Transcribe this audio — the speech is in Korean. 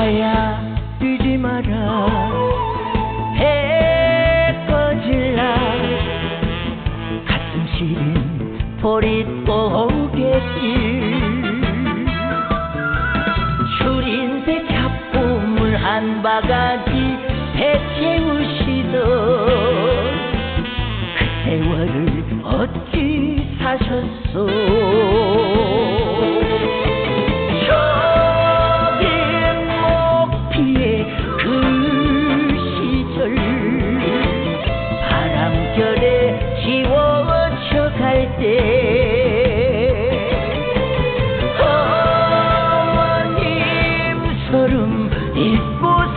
배야 뛰지 마라. 해 꺼질라. 가슴 시린 보릿고갯길 추린색 작품을 한 바가지 배채우시던 그 세월을 어찌 사셨소 시절에 지워쳐 갈때. 어머님 서름 입고